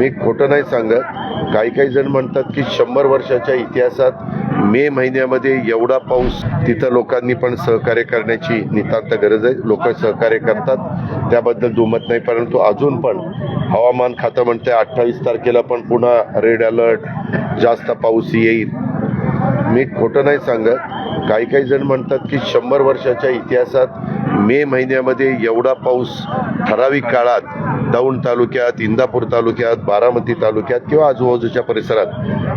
मी खोटं नाही सांगत. काही काही जण म्हणतात की शंभर वर्षाच्या इतिहासात मे महिन्यामध्ये एवढा पाऊस तिथं लोकांनी पण सहकार्य करण्याची नितांत गरज आहे. लोक सहकार्य करतात. त्याबद्दल दुमत नाही. परंतु अजून पण हवामान खातं म्हणते अठ्ठावीस तारखेला पण पुन्हा रेड अलर्ट जास्त पाऊस येईल. मी खोटं नाही सांगत. काही काही जण म्हणतात की शंभर वर्षाच्या इतिहासात मे महिन्यामध्ये एवढा पाऊस ठराविक काळात दौंड तालुक्यात इंदापूर तालुक्यात बारामती तालुक्यात किंवा आजूबाजूच्या परिसरात.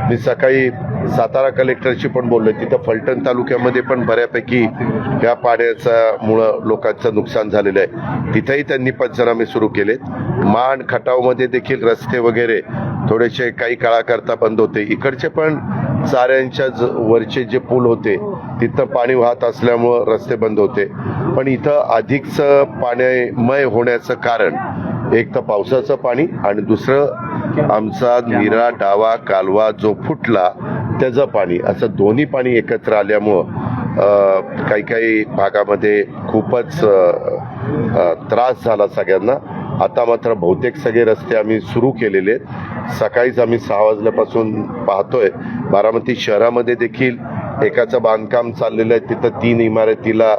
मी सकाळी सातारा कलेक्टरशी पण बोललो. तिथं फलटण तालुक्यामध्ये पण बऱ्यापैकी या पाण्याचा मुळं लोकांचं नुकसान झालेलं आहे. तिथंही त्यांनी पंचनामे सुरू केलेत. मान खटावमध्ये देखील रस्ते वगैरे थोडेसे काही काळाकरता बंद होते. इकडचे पण चाऱ्यांच्या ज- वरचे जे पूल होते तिथं पाणी वाहत असल्यामुळं रस्ते बंद होते. पण इथं अधिकचं पाण्यामय होण्याचं कारण एक तर पावसाचं पाणी आणि दुसरं आमचा निरा डावा कालवा जो फुटला त्याचं पाणी. असं दोन्ही पाणी एकत्र आल्यामुळं काही काही भागामध्ये खूपच त्रास झाला सगळ्यांना. आता मात्र बहुतेक सगळे रस्ते आम्ही सुरू केलेले आहेत. सकाळीच आम्ही सहा वाजल्यापासून पाहतोय. बारामती शहरामध्ये देखील एकाचं बांधकाम चाललेलं आहे. तिथं तीन इमारतीला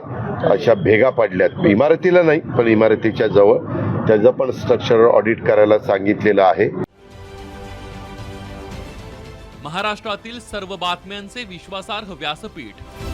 अशा भेगा पाडल्यात. इमारतीला नाही पण इमारतीच्या जवळ. त्याचं पण स्ट्रक्चर ऑडिट करायला सांगितलेलं आहे. महाराष्ट्रातील सर्व बातम्यांचे विश्वासार्ह व्यासपीठ.